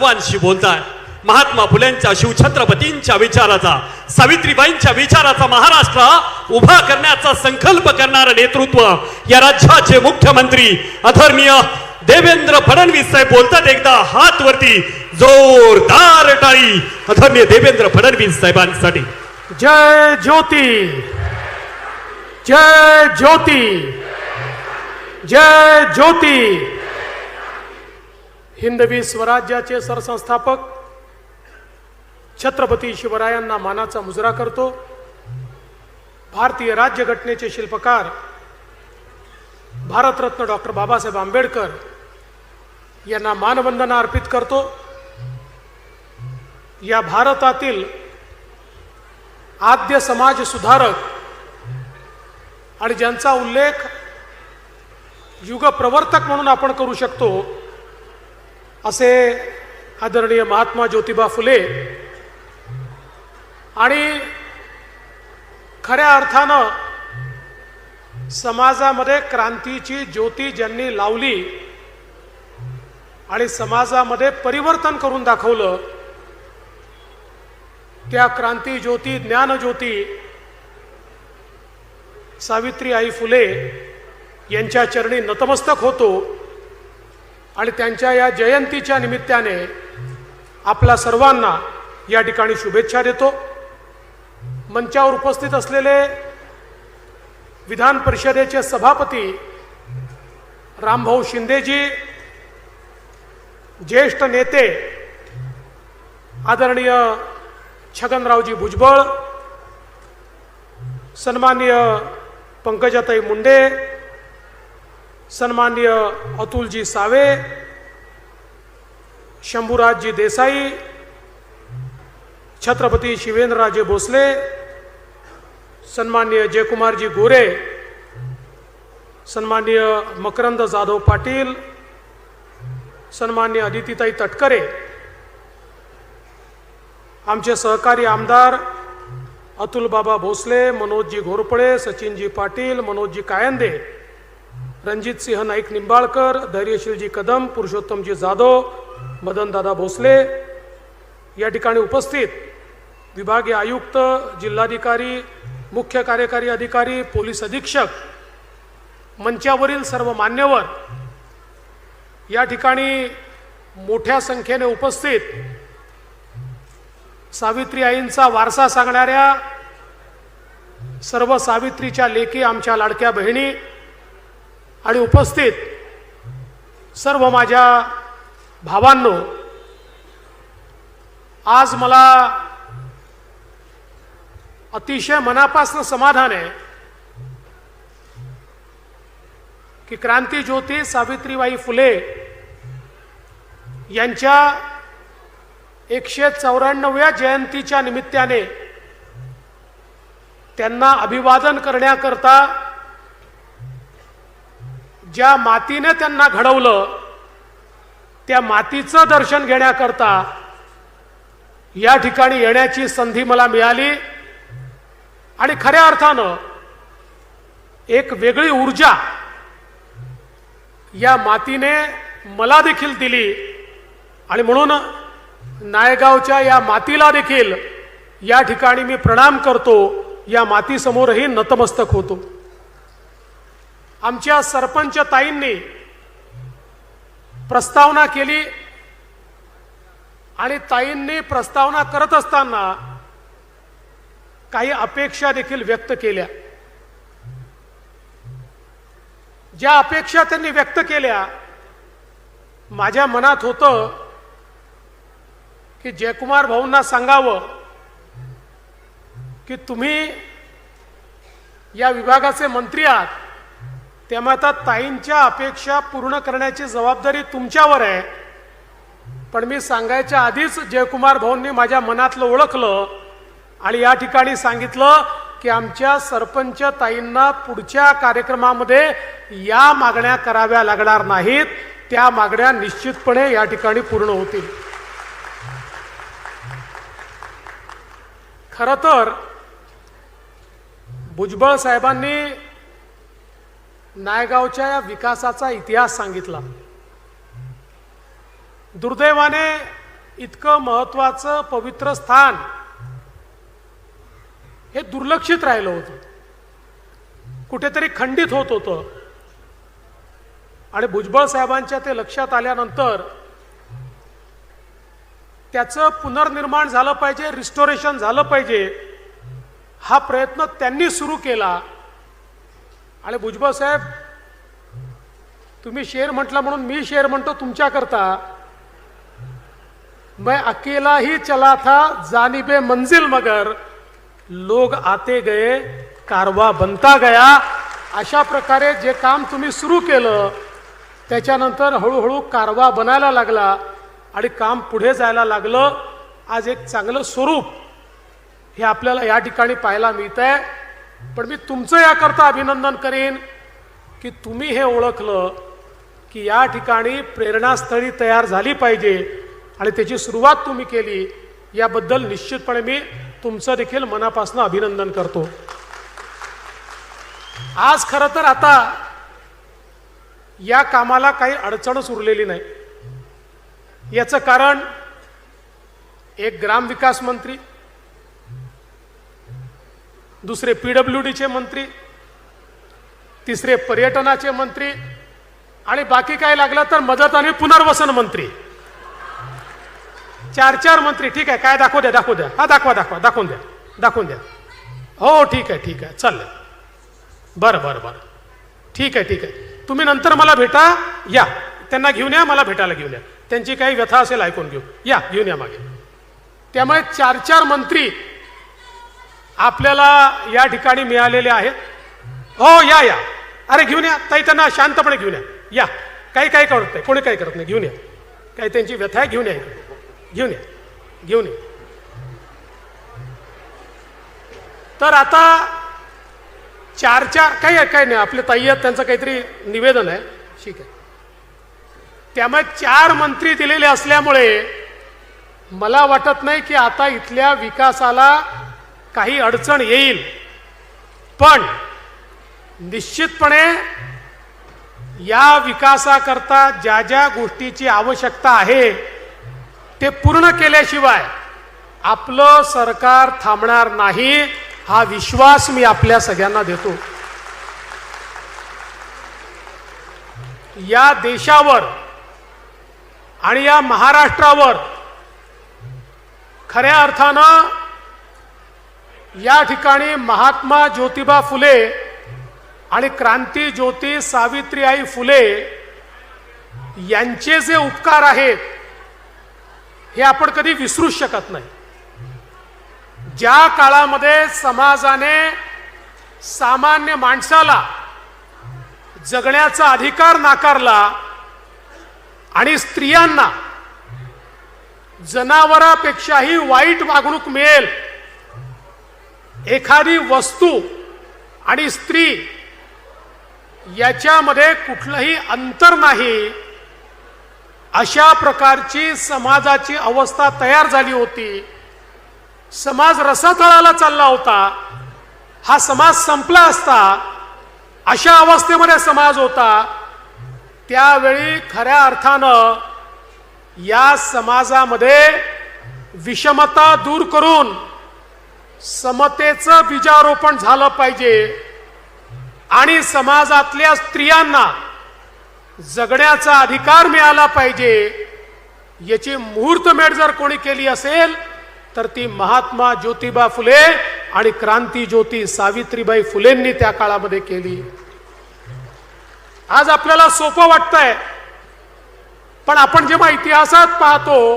सर्वांशी बोलताय. महात्मा फुलेंच्या शिवछत्रपतींच्या विचाराचा सावित्रीबाईंच्या विचाराचा महाराष्ट्र उभा करण्याचा संकल्प करणारं नेतृत्व या राज्याचे मुख्यमंत्री अधर्मीय देवेंद्र फडणवीस साहेब बोलतात एकदा हात वरती जोरदार टाळी अधर्मीय देवेंद्र फडणवीस साहेबांसाठी. जय ज्योती. जय ज्योती. जय ज्योती. हिंदवी स्वराज्याचे सरसंस्थापक छत्रपती शिवरायांना मानाचा मुजरा करतो. भारतीय राज्यघटनेचे शिल्पकार भारतरत्न डॉक्टर बाबासाहेब आंबेडकर यांना मानवंदना अर्पित करतो. या भारतातील आद्य समाज सुधारक आणि ज्यांचा उल्लेख युगप्रवर्तक म्हणून आपण करू शकतो असे आदरणीय महात्मा ज्योतिबा फुले आणि खऱ्या अर्थानं समाजामध्ये क्रांतीची ज्योती ज्यांनी लावली आणि समाजामध्ये परिवर्तन करून दाखवलं त्या क्रांती ज्योती ज्ञानज्योती सावित्री आई फुले यांच्या चरणी नतमस्तक होतो. आणि त्यांच्या या जयंतीच्या निमित्ताने आपल्या सर्वांना या ठिकाणी शुभेच्छा देतो. मंचावर उपस्थित असलेले विधान परिषदेचे सभापती रामभाऊ शिंदेजी ज्येष्ठ नेते आदरणीय छगनरावजी भुजबळ सन्माननीय पंकजाताई मुंडे सन्माननीय अतुलजी सावे शंभूराजजी देसाई छत्रपती शिवेंद्रराजे भोसले सन्माननीय जयकुमारजी गोरे सन्माननीय मकरंद जाधव पाटील सन्माननीय अदितीताई तटकरे आमचे सहकारी आमदार अतुल बाबा भोसले मनोजजी घोरपडे सचिनजी पाटील मनोजजी कायंदे रणजित सिंह नाईक निंबाळकर धैर्यशीलजी कदम पुरुषोत्तमजी जाधव मदनदादा भोसले या ठिकाणी उपस्थित विभागीय आयुक्त जिल्हाधिकारी मुख्य कार्यकारी अधिकारी पोलीस अधीक्षक मंचावरील सर्व मान्यवर या ठिकाणी मोठ्या संख्येने उपस्थित सावित्री आईंचा वारसा सांगणाऱ्या सर्व सावित्रीच्या लेखी आमच्या लाडक्या बहिणी आणि उपस्थित सर्व माझ्या भावांनो आज मला अतिशय मनापासून समाधान आहे की क्रांती ज्योती सावित्रीबाई फुले यांच्या एकशे चौऱ्याण्णव्या जयंतीच्या निमित्ताने त्यांना अभिवादन करण्याकरता ज्या मातीने त्यांना घडवलं त्या मातीचं दर्शन घेण्याकरता या ठिकाणी येण्याची संधी मला मिळाली. आणि खऱ्या अर्थानं एक वेगळी ऊर्जा या मातीने मला देखील दिली. आणि म्हणून नायगावच्या या मातीला देखील या ठिकाणी मी प्रणाम करतो. या मातीसमोरही नतमस्तक होतो. आमच्या सरपंच ताईंनी प्रस्तावना केली आणि ताईंनी प्रस्तावना करत असताना काही अपेक्षा देखील व्यक्त केल्या. ज्या अपेक्षा त्यांनी व्यक्त केल्या माझ्या मनात होतं की जयकुमार भाऊंना सांगावं की तुम्ही या विभागाचे मंत्री आहात. त्यामुळे आता ताईंच्या अपेक्षा पूर्ण करण्याची जबाबदारी तुमच्यावर आहे. पण मी सांगायच्या आधीच जयकुमार भाऊंनी माझ्या मनातलं ओळखलं आणि या ठिकाणी सांगितलं की आमच्या सरपंच ताईंना पुढच्या कार्यक्रमामध्ये या मागण्या कराव्या लागणार नाहीत. त्या मागण्या निश्चितपणे या ठिकाणी पूर्ण होतील. खरं तर भुजबळ साहेबांनी नायगावच्या या विकासाचा इतिहास सांगितला. दुर्दैवाने इतकं महत्वाचं पवित्र स्थान हे दुर्लक्षित राहिलं होतं. कुठेतरी खंडित होत होतं. आणि भुजबळ साहेबांच्या ते लक्षात आल्यानंतर त्याचं पुनर्निर्माण झालं पाहिजे रिस्टोरेशन झालं पाहिजे हा प्रयत्न त्यांनी सुरू केला. आणि भुजबळ साहेब तुम्ही शेर म्हटला म्हणून मी शेर म्हणतो तुमच्याकरता. मैं अकेला ही चला था जानिबे मंजिल मगर. लोग आते गए कारवा बनता गया. अशा प्रकारे जे काम तुम्ही सुरू केलं त्याच्यानंतर हळूहळू कारवा बनायला लागला आणि काम पुढे जायला लागलं. आज एक चांगलं स्वरूप हे आपल्याला या ठिकाणी पाहायला मिळत आहे पण मी तुमचं याकरता अभिनंदन करेन की तुम्ही हे ओळखलं की या ठिकाणी प्रेरणास्थळी तयार झाली पाहिजे आणि त्याची सुरुवात तुम्ही केली याबद्दल निश्चितपणे मी तुमचं देखील मनापासून अभिनंदन करतो. आज खरं तर आता या कामाला काही अडचणच उरलेली नाही. याचं कारण एक ग्रामविकास मंत्री दुसरे पीडब्ल्यू डीचे मंत्री तिसरे पर्यटनाचे मंत्री आणि बाकी काय लागलं तर मदत आणि पुनर्वसन मंत्री. चार चार मंत्री ठीक आहे काय दाखवू द्या दाखवू द्या. हा दाखवा दाखवा दाखवून द्या दाखवून द्या. हो ठीक आहे ठीक आहे चाललंय बरं बरं बरं. ठीक आहे ठीक आहे. तुम्ही नंतर मला भेटा या. त्यांना घेऊन या मला भेटायला घेऊन या. त्यांची काही व्यथा असेल ऐकून घेऊ. या घेऊन या मागे. त्यामुळे चार चार मंत्री आपल्याला या ठिकाणी मिळालेले आहेत. हो या या. अरे घेऊन या. ताई त्यांना शांतपणे घेऊन या. या. काही काही करत नाही कोणी काही करत नाही. घेऊन या. काही त्यांची व्यथा आहे घेऊन या घेऊन या. घेऊन या. तर आता चार चार काही काही नाही. आपले ताई आहेत त्यांचं काहीतरी निवेदन आहे. ठीक आहे. त्यामुळे चार मंत्री दिलेले असल्यामुळे मला वाटत नाही की आता इथल्या विकासाला काही अडचण येईल. पण निश्चितपणे या विकासाकरता ज्या ज्या गोष्टीची आवश्यकता आहे ते पूर्ण केल्याशिवाय आपलं सरकार थांबणार नाही हा विश्वास मी आपल्या सगळ्यांना देतो. या देशावर आणि या महाराष्ट्रावर खऱ्या अर्थानं या ठिकाणी महात्मा ज्योतिबा फुले आणि क्रांती ज्योती सावित्रीआई फुले यांचे जे उपकार आहेत हे आपण कधी विसरूच शकत नाही. ज्या काळामध्ये समाजाने सामान्य माणसाला जगण्याचा अधिकार नाकारला आणि स्त्रियांना जनावरापेक्षाही वाईट वागणूक मिळेल एखादी वस्तू आणि स्त्री याच्यामध्ये कुठलंही अंतर नाही अशा प्रकारची समाजाची अवस्था तयार झाली होती. समाज रसातळाला चालला होता. हा समाज संपला असता अशा अवस्थेमध्ये समाज होता. त्यावेळी खऱ्या अर्थानं या समाजामध्ये विषमता दूर करून समतेचं बीजारोपण झालं पाहिजे. आणि समाजातल्या स्त्रियांना जगण्याचा अधिकार मिळाला पाहिजे. याची मुहूर्तमेढ जर कोणी केली असेल तर ती महात्मा ज्योतिबा फुले आणि क्रांती ज्योती सावित्रीबाई फुलेंनी त्या काळामध्ये केली. आज आपल्याला सोपं वाटतंय पण आपण जेव्हा इतिहासात पाहतो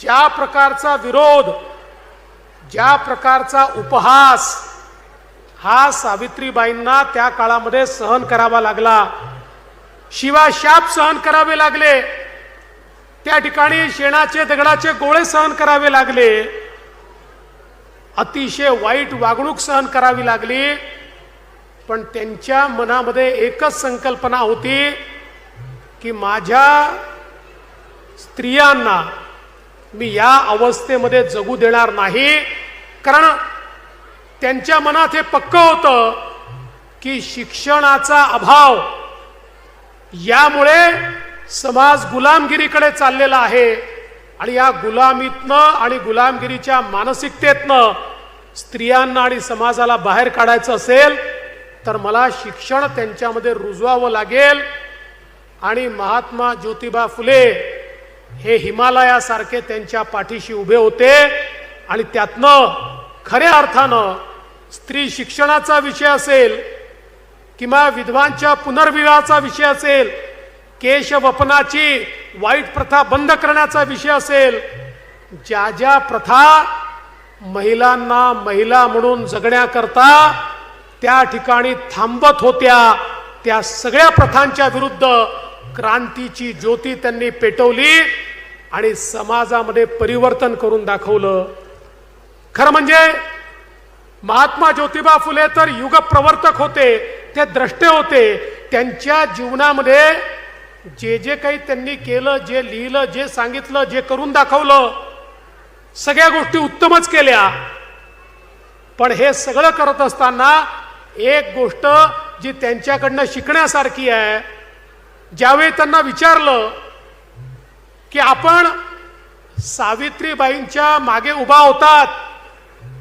ज्या प्रकारचा विरोध ज्या प्रकारचा उपहास हा सावित्रीबाईंना त्या काळामध्ये सहन करावा लागला शिवा शाप सहन करावे लागले त्या ठिकाणी शेणाचे दगडाचे गोळे सहन करावे लागले अतिशय वाईट वागणूक सहन करावी लागली पण त्यांच्या मनामध्ये एकच संकल्पना होती की माझ्या स्त्रियांना मी या अवस्थेमध्ये जगू देणार नाही. कारण त्यांच्या मनात हे पक्क होतं की शिक्षणाचा अभाव यामुळे समाज गुलामगिरीकडे चाललेला आहे. आणि या गुलामीतनं आणि गुलामगिरीच्या मानसिकतेतनं स्त्रियांना आणि समाजाला बाहेर काढायचं असेल तर मला शिक्षण त्यांच्यामध्ये रुजवावं लागेल. आणि महात्मा ज्योतिबा फुले हे हिमालयासारखे त्यांच्या पाठीशी उभे होते आणि त्यातनं खऱ्या अर्थानं स्त्री शिक्षणाचा विषय असेल किंवा विधवांच्या पुनर्विवाहाचा विषय असेल केशवपनाची वाईट प्रथा बंद करण्याचा विषय असेल ज्या ज्या प्रथा महिलांना महिला म्हणून जगण्याकरता त्या ठिकाणी थांबत होत्या त्या सगळ्या प्रथांच्या विरुद्ध क्रांतीची ज्योती त्यांनी पेटवली. आणि समाजामध्ये परिवर्तन करून दाखवलं. खरं म्हणजे महात्मा ज्योतिबा फुले तर युग प्रवर्तक होते ते द्रष्टे होते. त्यांच्या जीवनामध्ये जे जे काही त्यांनी केलं जे लिहिलं जे सांगितलं जे करून दाखवलं सगळ्या गोष्टी उत्तमच केल्या. पण हे सगळं करत असताना एक गोष्ट जी त्यांच्याकडनं शिकण्यासारखी आहे ज्यावेळी त्यांना विचारलं की आपण सावित्रीबाईंच्या मागे उभा होतात.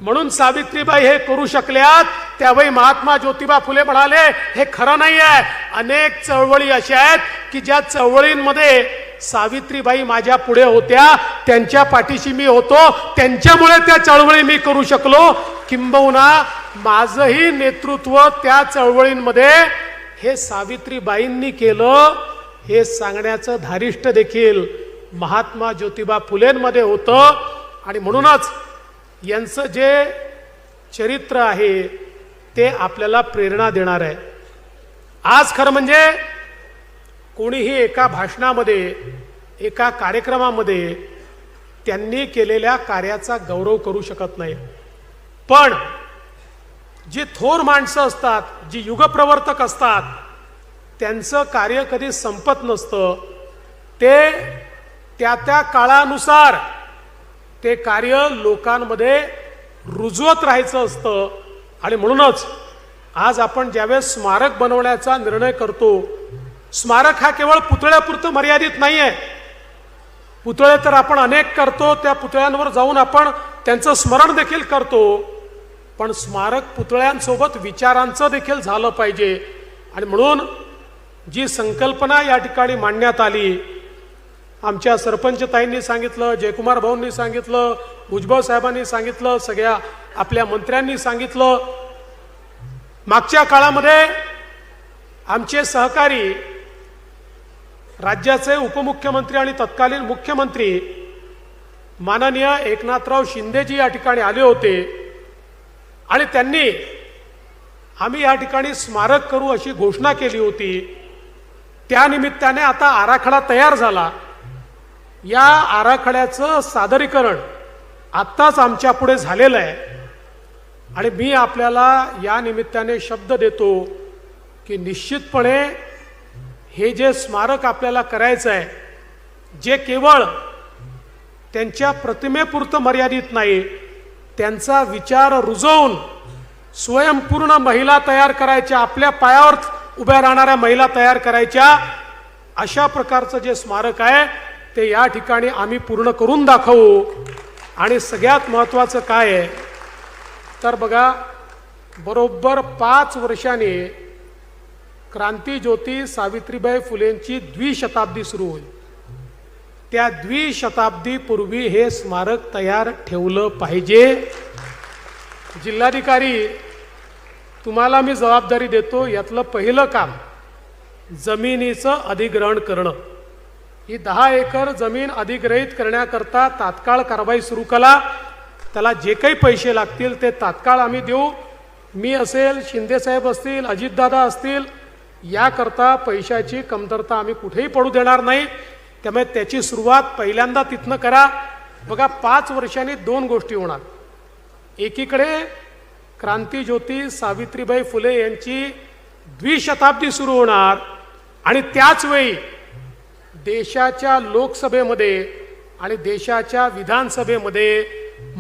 म्हणून सावित्रीबाई हे करू शकल्यात. त्यावेळी महात्मा ज्योतिबा फुले म्हणाले हे खरं नाही आहे अनेक चळवळी अशा आहेत की ज्या चळवळींमध्ये सावित्रीबाई माझ्या पुढे होत्या. त्यांच्या पाठीशी मी होतो. त्यांच्यामुळे त्या चळवळी मी करू शकलो. किंबहुना माझंही नेतृत्व त्या चळवळींमध्ये हे सावित्रीबाईंनी केलं. हे सांगण्याचं धारिष्ट देखील महात्मा ज्योतिबा फुलेंमध्ये होतं. आणि म्हणूनच यांचं जे चरित्र आहे ते आपल्याला प्रेरणा देणार आहे. आज खरं म्हणजे कोणीही एका भाषणामध्ये एका कार्यक्रमामध्ये त्यांनी केलेल्या कार्याचा गौरव करू शकत नाही. पण जी थोर माणसं असतात जी युगप्रवर्तक असतात त्यांचं कार्य कधी संपत नसतं. ते त्या त्या काळानुसार ते कार्य लोकांमध्ये रुजवत राहायचं असतं. आणि म्हणूनच आज आपण ज्यावेळेस स्मारक बनवण्याचा निर्णय करतो स्मारक हा केवळ पुतळ्यापुरतं मर्यादित नाही आहे पुतळे तर आपण अनेक करतो त्या पुतळ्यांवर जाऊन आपण त्यांचं स्मरण देखील करतो. पण स्मारक पुतळ्यांसोबत विचारांचं देखील झालं पाहिजे. आणि म्हणून जी संकल्पना या ठिकाणी मांडण्यात आली आमच्या सरपंचताईंनी सांगितलं जयकुमार भाऊंनी सांगितलं भुजबळ साहेबांनी सांगितलं सगळ्या आपल्या मंत्र्यांनी सांगितलं. मागच्या काळामध्ये आमचे सहकारी राज्याचे उपमुख्यमंत्री आणि तत्कालीन मुख्यमंत्री माननीय एकनाथराव शिंदेजी या ठिकाणी आले होते. आणि त्यांनी आम्ही या ठिकाणी स्मारक करू अशी घोषणा केली होती. त्यानिमित्ताने आता आराखडा तयार झाला. या आराखड्याचं सादरीकरण आत्ताच आमच्या पुढे झालेलं आहे. आणि मी आपल्याला या निमित्ताने शब्द देतो की निश्चितपणे हे जे स्मारक आपल्याला करायचं आहे जे केवळ त्यांच्या प्रतिमेपुरतं मर्यादित नाही त्यांचा विचार रुजवून स्वयंपूर्ण महिला तयार करायच्या आपल्या पायावर उभ्या राहणाऱ्या महिला तयार करायच्या अशा प्रकारचं जे स्मारक आहे ते या ठिकाणी आम्ही पूर्ण करून दाखवू. आणि सगळ्यात महत्त्वाचं काय आहे? तर बघा बरोबर पाच वर्षाने क्रांतीज्योती सावित्रीबाई फुलेंची द्विशताब्दी सुरू होईल. त्या द्विशताब्दीपूर्वी हे स्मारक तयार ठेवलं पाहिजे. जिल्हाधिकारी तुम्हाला मी जबाबदारी देतो यातलं पहिलं काम जमिनीचं अधिग्रहण करणं. ही दहा एकर जमीन अधिग्रहित करण्याकरता तात्काळ कारवाई सुरू करा. त्याला जे काही पैसे लागतील ते तात्काळ आम्ही देऊ. मी असेल शिंदेसाहेब असतील अजितदादा असतील याकरता पैशाची कमतरता आम्ही कुठेही पडू देणार नाही. त्यामुळे त्याची सुरुवात पहिल्यांदा तिथनं करा. बघा पाच वर्षांनी दोन गोष्टी होणार. एकीकडे क्रांतीज्योती सावित्रीबाई फुले यांची द्विशताब्दी सुरू होणार आणि त्याच वेळी देशाच्या लोकसभेमध्ये आणि देशाच्या विधानसभेमध्ये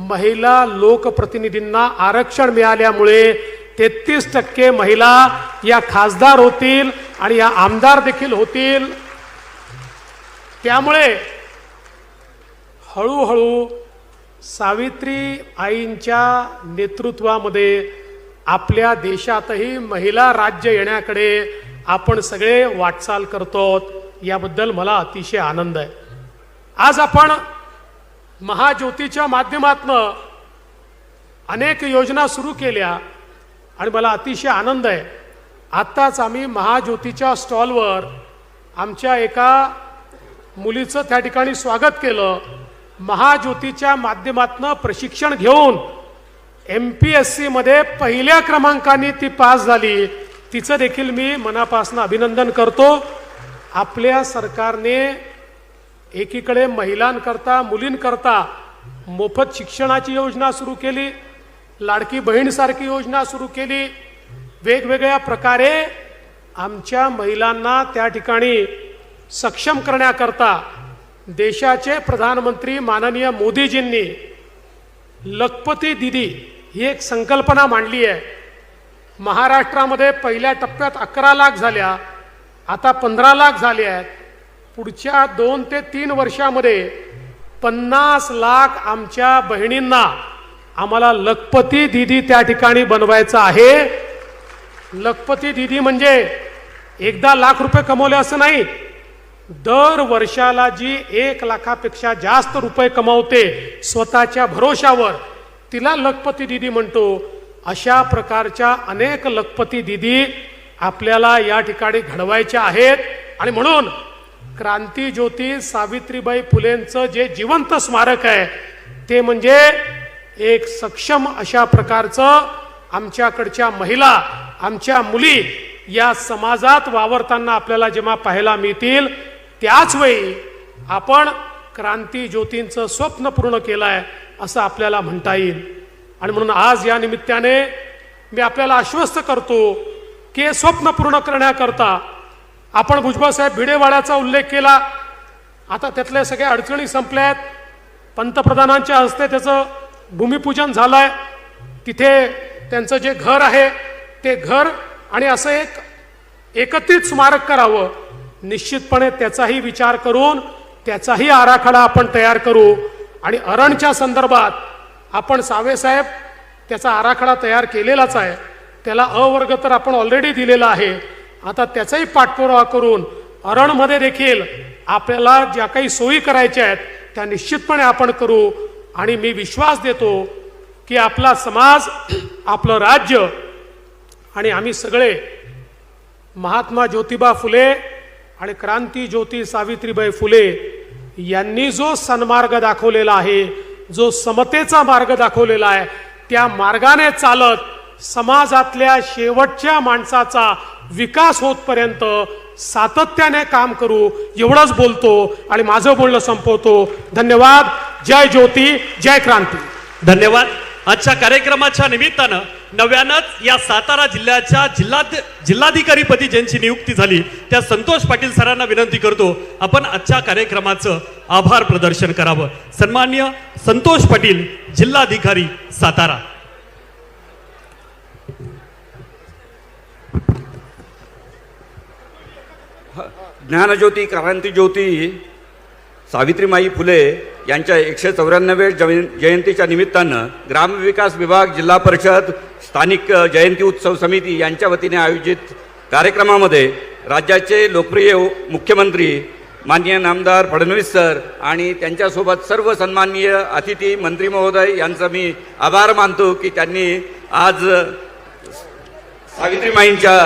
महिला लोकप्रतिनिधींना आरक्षण मिळाल्यामुळे तेहतीस टक्के महिला या खासदार होतील आणि या आमदार देखील होतील. त्यामुळे हळूहळू सावित्री आईंच्या नेतृत्वामध्ये आपल्या देशातही महिला राज्य येण्याकडे आपण सगळे वाटचाल करतो याबद्दल मला अतिशय आनंद आहे. आज आपण महाज्योतीच्या माध्यमातनं अनेक योजना सुरू केल्या आणि मला अतिशय आनंद आहे. आत्ताच आम्ही महाज्योतीच्या स्टॉलवर आमच्या एका मुलीचं त्या ठिकाणी स्वागत केलं. महाज्योतीच्या माध्यमातनं प्रशिक्षण घेऊन एम पी एस सीमध्ये पहिल्या क्रमांकाने ती पास झाली. तिचं देखील मी मनापासून अभिनंदन करतो. आपल्या सरकारने एकीकडे महिलांकरता मुलींकरता मोफत शिक्षणाची योजना सुरू केली लाडकी बहीणसारखी योजना सुरू केली. वेगवेगळ्या प्रकारे आमच्या महिलांना त्या ठिकाणी सक्षम करण्याकरता देशाचे प्रधानमंत्री माननीय मोदीजींनी लखपती दिदी ही एक संकल्पना मांडली आहे. महाराष्ट्रामध्ये पहिल्या टप्प्यात अकरा लाख झाल्या. आता पंधरा लाख झाले आहेत. पुढच्या दोन ते तीन वर्षामध्ये पन्नास लाख आमच्या बहिणींना आम्हाला लखपती दिदी त्या ठिकाणी बनवायचं आहे. लखपती दिदी म्हणजे एकदा लाख रुपये कमवले असं नाही. दर वर्षाला जी एक लाखापेक्षा जास्त रुपये कमावते स्वतःच्या भरोशावर तिला लखपती दिदी म्हणतो. अशा प्रकारच्या अनेक लखपती दिदी आपल्याला या ठिकाणी घडवायच्या आहेत. आणि म्हणून क्रांती ज्योती सावित्रीबाई फुलेंचं जे जिवंत स्मारक आहे ते म्हणजे एक सक्षम अशा प्रकारचं आमच्याकडच्या महिला आमच्या मुली या समाजात वावरताना आपल्याला जेव्हा पाहायला मिळतील त्याच वेळी आपण क्रांती ज्योतींचं स्वप्न पूर्ण केलं आहे असं आपल्याला म्हणता येईल. आणि म्हणून आज या निमित्ताने मी आपल्याला आश्वस्त करतो की हे स्वप्न पूर्ण करण्याकरता आपण भुजबळसाहेब भिडेवाड्याचा उल्लेख केला. आता त्यातल्या सगळ्या अडचणी संपल्या आहेत पंतप्रधानांच्या हस्ते त्याचं भूमिपूजन झालं आहे तिथे त्यांचं जे घर आहे ते घर आणि असं एक एकत्रित स्मारक करावं. निश्चितपणे त्याचाही विचार करून त्याचाही आराखडा आपण तयार करू. आणि अरणच्या संदर्भात आपण सावेसाहेब त्याचा आराखडा तयार केलेलाच आहे. त्याला अवर्ग तर आपण ऑलरेडी दिलेला आहे. आता त्याचाही पाठपुरावा करून अरणमध्ये देखील आपल्याला ज्या काही सोयी करायच्या आहेत त्या निश्चितपणे आपण करू. आणि मी विश्वास देतो की आपला समाज आपलं राज्य आणि आम्ही सगळे महात्मा ज्योतिबा फुले आणि क्रांती ज्योती सावित्रीबाई फुले यांनी जो सन्मार्ग दाखवलेला आहे जो समतेचा मार्ग दाखवलेला आहे त्या मार्गाने चालत समाजातल्या शेवटच्या माणसाचा विकास होतपर्यंत सातत्याने काम करू एवढंच बोलतो आणि माझं बोलणं संपवतो. धन्यवाद. जय ज्योती जय क्रांती. धन्यवाद. आजच्या कार्यक्रमाच्या निमित्तानं नव्यानंच या सातारा जिल्ह्याच्या जिल्हा जिल्हाधिकारीपदी ज्यांची नियुक्ती झाली त्या संतोष पाटील सरांना विनंती करतो आपण आजच्या कार्यक्रमाचं आभार प्रदर्शन करावं. सन्मान्य संतोष पाटील जिल्हाधिकारी सातारा. ज्ञानज्योती क्रांतीज्योती सावित्रीमाई फुले यांच्या एकशे चौऱ्याण्णवे जयं जयंतीच्या निमित्तानं ग्रामविकास विभाग जिल्हा परिषद स्थानिक जयंती उत्सव समिती यांच्या वतीने आयोजित कार्यक्रमामध्ये राज्याचे लोकप्रिय मुख्यमंत्री माननीय नामदार फडणवीस सर आणि त्यांच्यासोबत सर्व सन्माननीय अतिथी मंत्री महोदय यांचा मी आभार मानतो की त्यांनी आज सावित्रीमाईंच्या